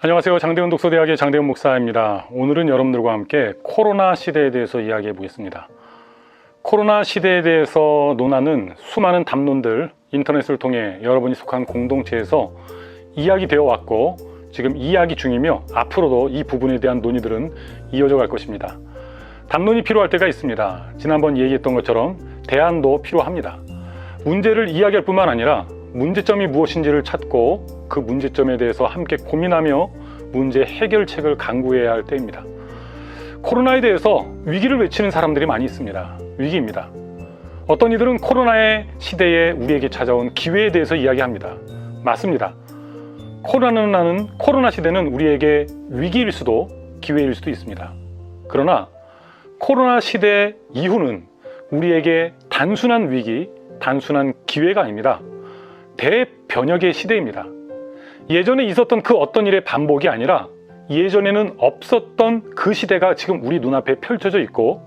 안녕하세요. 장대훈 독서대학의 장대훈 목사입니다. 오늘은 여러분들과 함께 코로나 시대에 대해서 이야기해 보겠습니다. 코로나 시대에 대해서 논하는 수많은 담론들 인터넷을 통해 여러분이 속한 공동체에서 이야기되어 왔고 지금 이야기 중이며 앞으로도 이 부분에 대한 논의들은 이어져 갈 것입니다. 담론이 필요할 때가 있습니다. 지난번 얘기했던 것처럼 대안도 필요합니다. 문제를 이야기할 뿐만 아니라 문제점이 무엇인지를 찾고 그 문제점에 대해서 함께 고민하며 문제 해결책을 강구해야 할 때입니다. 코로나에 대해서 위기를 외치는 사람들이 많이 있습니다. 위기입니다. 어떤 이들은 코로나의 시대에 우리에게 찾아온 기회에 대해서 이야기합니다. 맞습니다. 코로나는 코로나 시대는 우리에게 위기일 수도 기회일 수도 있습니다. 그러나 코로나 시대 이후는 우리에게 단순한 위기, 단순한 기회가 아닙니다. 대변혁의 시대입니다. 예전에 있었던 그 어떤 일의 반복이 아니라 예전에는 없었던 그 시대가 지금 우리 눈앞에 펼쳐져 있고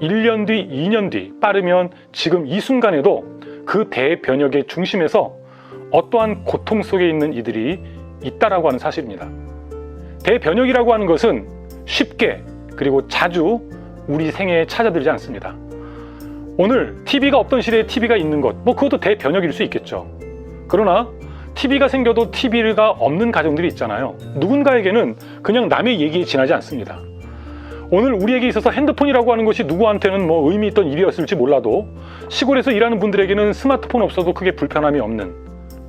1년 뒤, 2년 뒤, 빠르면 지금 이 순간에도 그 대변혁의 중심에서 어떠한 고통 속에 있는 이들이 있다라고 하는 사실입니다. 대변혁이라고 하는 것은 쉽게 그리고 자주 우리 생애에 찾아들지 않습니다. 오늘 TV가 없던 시대에 TV가 있는 것, 뭐 그것도 대변혁일 수 있겠죠. 그러나 TV가 생겨도 TV가 없는 가정들이 있잖아요. 누군가에게는 그냥 남의 얘기에 지나지 않습니다. 오늘 우리에게 있어서 핸드폰이라고 하는 것이 누구한테는 뭐 의미 있던 일이었을지 몰라도 시골에서 일하는 분들에게는 스마트폰 없어도 크게 불편함이 없는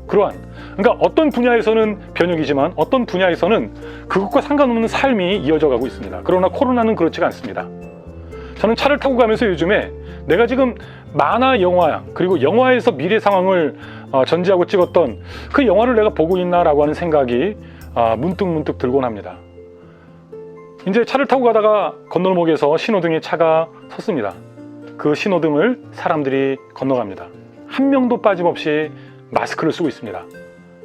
그러한 그러니까 어떤 분야에서는 변혁이지만 어떤 분야에서는 그것과 상관없는 삶이 이어져 가고 있습니다. 그러나 코로나는 그렇지가 않습니다. 저는 차를 타고 가면서 요즘에 내가 지금 만화 영화 그리고 영화에서 미래 상황을 어, 전지하고 찍었던 그 영화를 내가 보고 있나라고 하는 생각이 아, 문득 문득 들곤 합니다. 이제 차를 타고 가다가 건널목에서 신호등에 차가 섰습니다. 그 신호등을 사람들이 건너갑니다. 한 명도 빠짐없이 마스크를 쓰고 있습니다.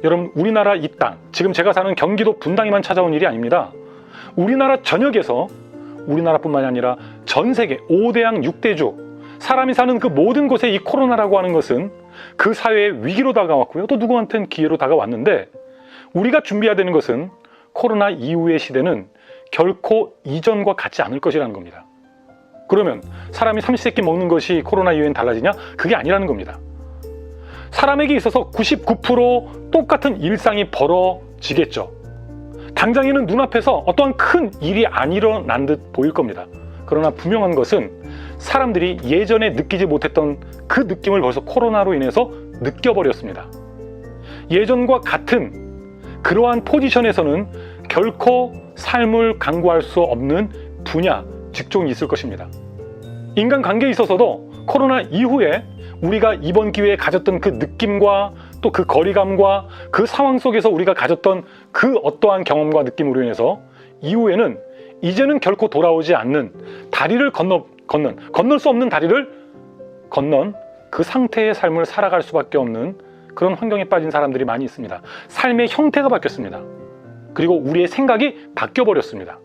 여러분, 우리나라 이 땅, 지금 제가 사는 경기도 분당에만 찾아온 일이 아닙니다. 우리나라 전역에서 우리나라뿐만이 아니라 전 세계 5대양 6대주 사람이 사는 그 모든 곳에 이 코로나라고 하는 것은 그 사회의 위기로 다가왔고요. 또 누구한테는 기회로 다가왔는데 우리가 준비해야 되는 것은 코로나 이후의 시대는 결코 이전과 같지 않을 것이라는 겁니다. 그러면 사람이 삼시세끼 먹는 것이 코로나 이후엔 달라지냐? 그게 아니라는 겁니다. 사람에게 있어서 99% 똑같은 일상이 벌어지겠죠. 당장에는 눈앞에서 어떠한 큰 일이 안 일어난 듯 보일 겁니다. 그러나 분명한 것은 사람들이 예전에 느끼지 못했던 그 느낌을 벌써 코로나로 인해서 느껴버렸습니다. 예전과 같은 그러한 포지션에서는 결코 삶을 강구할 수 없는 분야, 직종이 있을 것입니다. 인간 관계에 있어서도 코로나 이후에 우리가 이번 기회에 가졌던 그 느낌과 또 그 거리감과 그 상황 속에서 우리가 가졌던 그 어떠한 경험과 느낌으로 인해서 이후에는 이제는 결코 돌아오지 않는 다리를 건너 건넌 건널 수 없는 다리를 건넌 그 상태의 삶을 살아갈 수밖에 없는 그런 환경에 빠진 사람들이 많이 있습니다. 삶의 형태가 바뀌었습니다. 그리고 우리의 생각이 바뀌어 버렸습니다.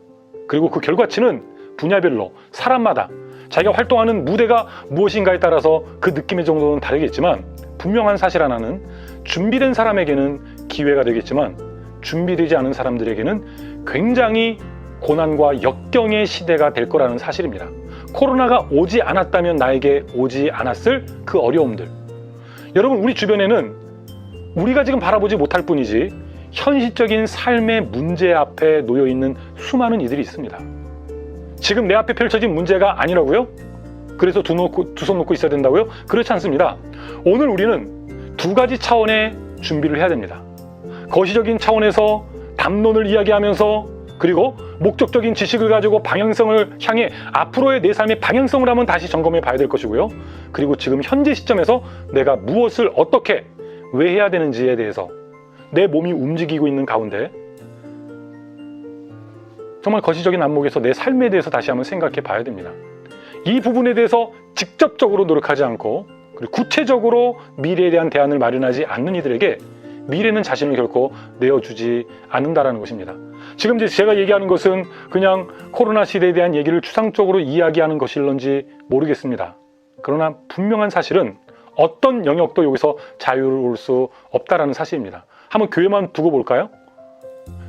그리고 그 결과치는 분야별로 사람마다 자기가 활동하는 무대가 무엇인가에 따라서 그 느낌의 정도는 다르겠지만 분명한 사실 하나는 준비된 사람에게는 기회가 되겠지만 준비되지 않은 사람들에게는 굉장히 고난과 역경의 시대가 될 거라는 사실입니다. 코로나가 오지 않았다면 나에게 오지 않았을 그 어려움들. 여러분, 우리 주변에는 우리가 지금 바라보지 못할 뿐이지 현실적인 삶의 문제 앞에 놓여 있는 수많은 이들이 있습니다. 지금 내 앞에 펼쳐진 문제가 아니라고요? 그래서 두, 놓고, 두 손 놓고 있어야 된다고요? 그렇지 않습니다. 오늘 우리는 두 가지 차원의 준비를 해야 됩니다. 거시적인 차원에서 담론을 이야기하면서 그리고 목적적인 지식을 가지고 방향성을 향해 앞으로의 내 삶의 방향성을 한번 다시 점검해 봐야 될 것이고요. 그리고 지금 현재 시점에서 내가 무엇을 어떻게 왜 해야 되는지에 대해서 내 몸이 움직이고 있는 가운데 정말 거시적인 안목에서 내 삶에 대해서 다시 한번 생각해 봐야 됩니다. 이 부분에 대해서 직접적으로 노력하지 않고 그리고 구체적으로 미래에 대한 대안을 마련하지 않는 이들에게 미래는 자신을 결코 내어주지 않는다라는 것입니다. 지금 제가 얘기하는 것은 그냥 코로나 시대에 대한 얘기를 추상적으로 이야기하는 것일런지 모르겠습니다. 그러나 분명한 사실은 어떤 영역도 여기서 자유로울 수 없다라는 사실입니다. 한번 교회만 두고 볼까요?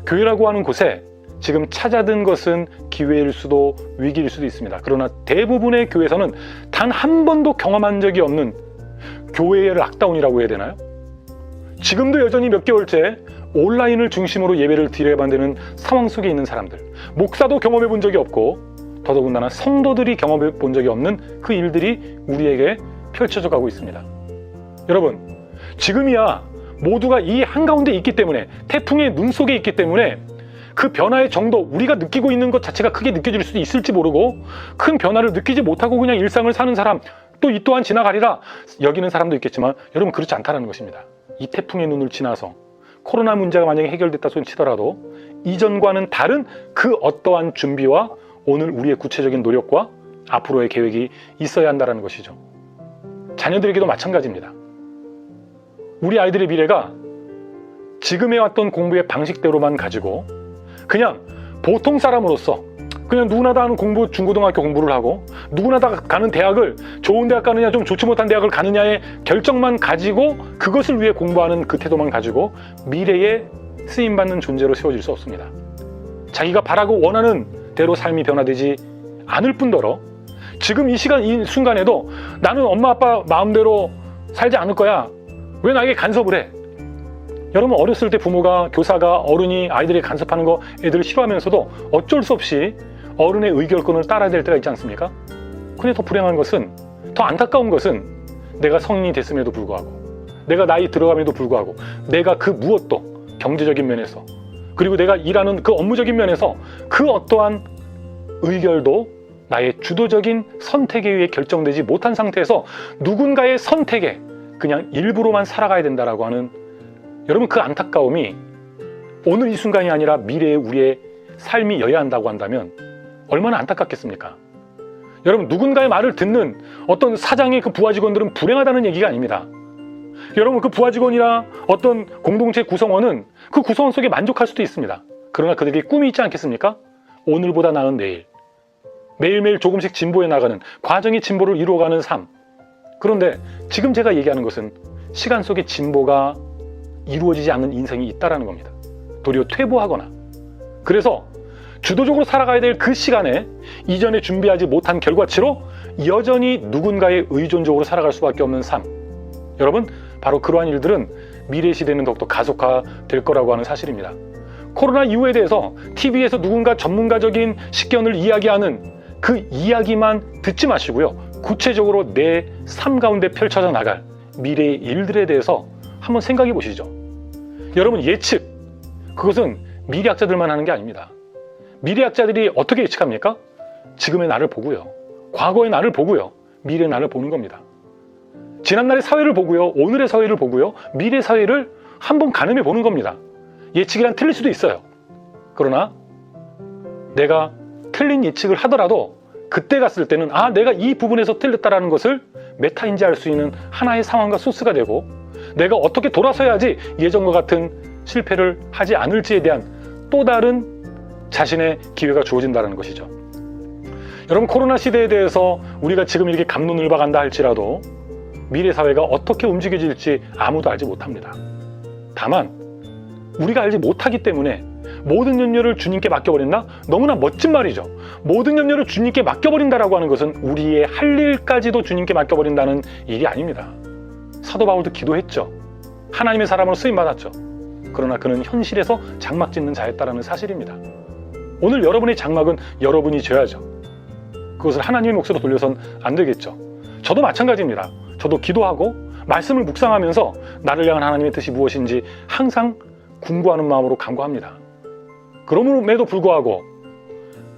교회라고 하는 곳에 지금 찾아든 것은 기회일 수도 위기일 수도 있습니다. 그러나 대부분의 교회에서는 단 한 번도 경험한 적이 없는 교회의 락다운이라고 해야 되나요? 지금도 여전히 몇 개월째 온라인을 중심으로 예배를 드려야만 되는 상황 속에 있는 사람들. 목사도 경험해 본 적이 없고 더더군다나 성도들이 경험해 본 적이 없는 그 일들이 우리에게 펼쳐져 가고 있습니다. 여러분, 지금이야 모두가 이 한가운데 있기 때문에 태풍의 눈 속에 있기 때문에 그 변화의 정도 우리가 느끼고 있는 것 자체가 크게 느껴질 수도 있을지 모르고 큰 변화를 느끼지 못하고 그냥 일상을 사는 사람 또 이 또한 지나가리라 여기는 사람도 있겠지만 여러분 그렇지 않다는 것입니다. 이 태풍의 눈을 지나서 코로나 문제가 만약에 해결됐다 손 치더라도 이전과는 다른 그 어떠한 준비와 오늘 우리의 구체적인 노력과 앞으로의 계획이 있어야 한다는 것이죠. 자녀들에게도 마찬가지입니다. 우리 아이들의 미래가 지금 해왔던 공부의 방식대로만 가지고 그냥 보통 사람으로서 그냥 누구나 다 하는 공부 중고등학교 공부를 하고 누구나 다 가는 대학을 좋은 대학 가느냐 좀 좋지 못한 대학을 가느냐의 결정만 가지고 그것을 위해 공부하는 그 태도만 가지고 미래에 쓰임받는 존재로 세워질 수 없습니다. 자기가 바라고 원하는 대로 삶이 변화되지 않을 뿐더러 지금 이 시간 이 순간에도 나는 엄마 아빠 마음대로 살지 않을 거야. 왜 나에게 간섭을 해? 여러분 어렸을 때 부모가 교사가 어른이 아이들에게 간섭하는 거 애들을 싫어하면서도 어쩔 수 없이 어른의 의결권을 따라야 될 때가 있지 않습니까? 근데 더 불행한 것은 더 안타까운 것은 내가 성인이 됐음에도 불구하고 내가 나이 들어감에도 불구하고 내가 그 무엇도 경제적인 면에서 그리고 내가 일하는 그 업무적인 면에서 그 어떠한 의결도 나의 주도적인 선택에 의해 결정되지 못한 상태에서 누군가의 선택에 그냥 일부로만 살아가야 된다라고 하는 여러분 그 안타까움이 오늘 이 순간이 아니라 미래의 우리의 삶이 여야 한다고 한다면 얼마나 안타깝겠습니까? 여러분 누군가의 말을 듣는 어떤 사장의 그 부하 직원들은 불행하다는 얘기가 아닙니다. 여러분 그 부하 직원이나 어떤 공동체 구성원은 그 구성원 속에 만족할 수도 있습니다. 그러나 그들에게 꿈이 있지 않겠습니까? 오늘보다 나은 내일. 매일매일 조금씩 진보해 나가는 과정의 진보를 이루어가는 삶. 그런데 지금 제가 얘기하는 것은 시간 속에 진보가 이루어지지 않는 인생이 있다라는 겁니다. 도리어 퇴보하거나. 그래서 주도적으로 살아가야 될 그 시간에 이전에 준비하지 못한 결과치로 여전히 누군가의 의존적으로 살아갈 수밖에 없는 삶. 여러분, 바로 그러한 일들은 미래 시대는 더욱더 가속화될 거라고 하는 사실입니다. 코로나 이후에 대해서 TV에서 누군가 전문가적인 식견을 이야기하는 그 이야기만 듣지 마시고요. 구체적으로 내 삶 가운데 펼쳐져 나갈 미래의 일들에 대해서 한번 생각해 보시죠. 여러분 예측 그것은 미래학자들만 하는 게 아닙니다. 미래학자들이 어떻게 예측합니까? 지금의 나를 보고요. 과거의 나를 보고요. 미래의 나를 보는 겁니다. 지난날의 사회를 보고요. 오늘의 사회를 보고요. 미래 사회를 한번 가늠해 보는 겁니다. 예측이란 틀릴 수도 있어요. 그러나 내가 틀린 예측을 하더라도 그때 갔을 때는 아 내가 이 부분에서 틀렸다라는 것을 메타인지 알 수 있는 하나의 상황과 소스가 되고 내가 어떻게 돌아서야지 예전과 같은 실패를 하지 않을지에 대한 또 다른 자신의 기회가 주어진다는 것이죠. 여러분 코로나 시대에 대해서 우리가 지금 이렇게 감론을박한다 할지라도 미래 사회가 어떻게 움직여질지 아무도 알지 못합니다. 다만 우리가 알지 못하기 때문에 모든 염려를 주님께 맡겨버린다? 너무나 멋진 말이죠. 모든 염려를 주님께 맡겨버린다라고 하는 것은 우리의 할 일까지도 주님께 맡겨버린다는 일이 아닙니다. 사도 바울도 기도했죠. 하나님의 사람으로 쓰임 받았죠. 그러나 그는 현실에서 장막 짓는 자였다라는 사실입니다. 오늘 여러분의 장막은 여러분이 져야죠. 그것을 하나님의 몫으로 돌려선 안 되겠죠. 저도 마찬가지입니다. 저도 기도하고 말씀을 묵상하면서 나를 향한 하나님의 뜻이 무엇인지 항상 궁구하는 마음으로 간구합니다. 그럼에도 불구하고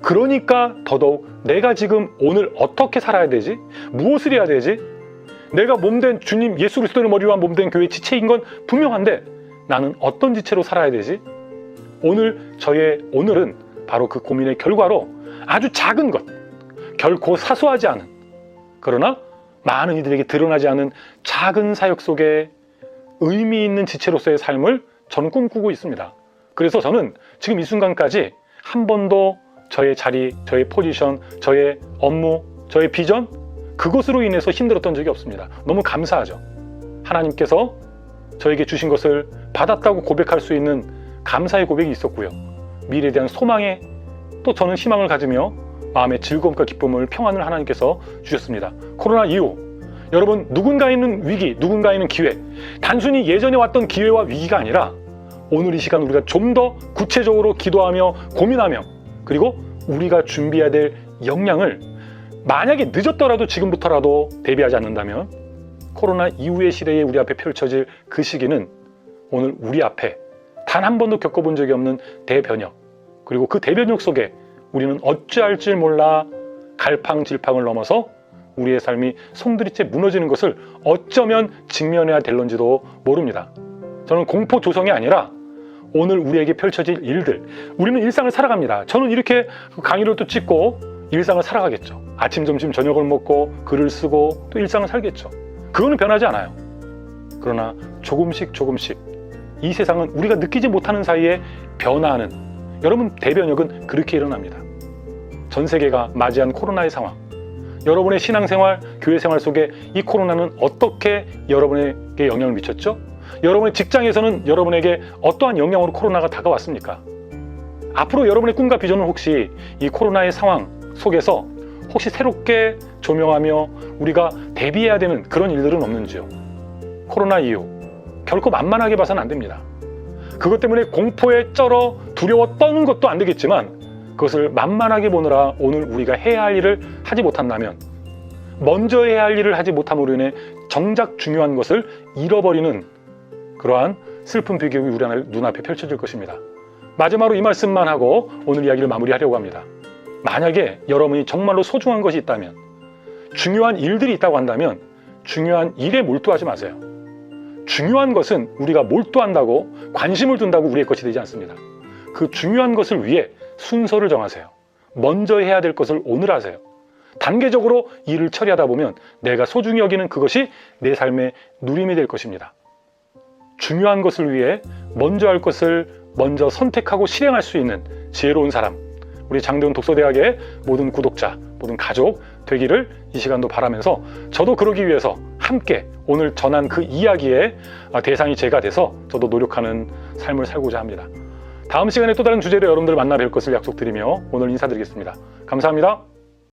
그러니까 더더욱 내가 지금 오늘 어떻게 살아야 되지? 무엇을 해야 되지? 내가 몸된 주님 예수 그리스도의 머리와 몸된 교회 지체인 건 분명한데 나는 어떤 지체로 살아야 되지? 오늘 저의 오늘은 바로 그 고민의 결과로 아주 작은 것, 결코 사소하지 않은 그러나 많은 이들에게 드러나지 않은 작은 사역 속에 의미 있는 지체로서의 삶을 저는 꿈꾸고 있습니다. 그래서 저는 지금 이 순간까지 한 번도 저의 자리, 저의 포지션, 저의 업무, 저의 비전 그것으로 인해서 힘들었던 적이 없습니다. 너무 감사하죠. 하나님께서 저에게 주신 것을 받았다고 고백할 수 있는 감사의 고백이 있었고요. 미래에 대한 소망에 또 저는 희망을 가지며 마음의 즐거움과 기쁨을 평안을 하나님께서 주셨습니다. 코로나 이후 여러분 누군가 있는 위기, 누군가 있는 기회, 단순히 예전에 왔던 기회와 위기가 아니라 오늘 이 시간 우리가 좀 더 구체적으로 기도하며 고민하며 그리고 우리가 준비해야 될 역량을 만약에 늦었더라도 지금부터라도 대비하지 않는다면 코로나 이후의 시대에 우리 앞에 펼쳐질 그 시기는 오늘 우리 앞에 단 한 번도 겪어본 적이 없는 대변역 그리고 그 대변역 속에 우리는 어찌할 줄 몰라 갈팡질팡을 넘어서 우리의 삶이 송두리째 무너지는 것을 어쩌면 직면해야 될런지도 모릅니다. 저는 공포 조성이 아니라 오늘 우리에게 펼쳐질 일들 우리는 일상을 살아갑니다. 저는 이렇게 강의를 또 찍고 일상을 살아가겠죠. 아침, 점심, 저녁을 먹고 글을 쓰고 또 일상을 살겠죠. 그거는 변하지 않아요. 그러나 조금씩 조금씩 이 세상은 우리가 느끼지 못하는 사이에 변화하는 여러분 대변역은 그렇게 일어납니다. 전 세계가 맞이한 코로나의 상황 여러분의 신앙생활, 교회생활 속에 이 코로나는 어떻게 여러분에게 영향을 미쳤죠? 여러분의 직장에서는 여러분에게 어떠한 영향으로 코로나가 다가왔습니까? 앞으로 여러분의 꿈과 비전은 혹시 이 코로나의 상황 속에서 혹시 새롭게 조명하며 우리가 대비해야 되는 그런 일들은 없는지요? 코로나 이후 결코 만만하게 봐서는 안 됩니다. 그것 때문에 공포에 쩔어 두려워 떠는 것도 안 되겠지만 그것을 만만하게 보느라 오늘 우리가 해야 할 일을 하지 못한다면 먼저 해야 할 일을 하지 못함으로 인해 정작 중요한 것을 잃어버리는 그러한 슬픈 비극이 우리 눈앞에 펼쳐질 것입니다. 마지막으로 이 말씀만 하고 오늘 이야기를 마무리하려고 합니다. 만약에 여러분이 정말로 소중한 것이 있다면 중요한 일들이 있다고 한다면 중요한 일에 몰두하지 마세요. 중요한 것은 우리가 몰두한다고 관심을 둔다고 우리의 것이 되지 않습니다. 그 중요한 것을 위해 순서를 정하세요. 먼저 해야 될 것을 오늘 하세요. 단계적으로 일을 처리하다 보면 내가 소중히 여기는 그것이 내 삶의 누림이 될 것입니다. 중요한 것을 위해 먼저 할 것을 먼저 선택하고 실행할 수 있는 지혜로운 사람, 우리 장대훈 독서대학의 모든 구독자, 모든 가족 되기를 이 시간도 바라면서 저도 그러기 위해서 함께 오늘 전한 그 이야기의 대상이 제가 돼서 저도 노력하는 삶을 살고자 합니다. 다음 시간에 또 다른 주제로 여러분들 만나 뵐 것을 약속드리며 오늘 인사드리겠습니다. 감사합니다.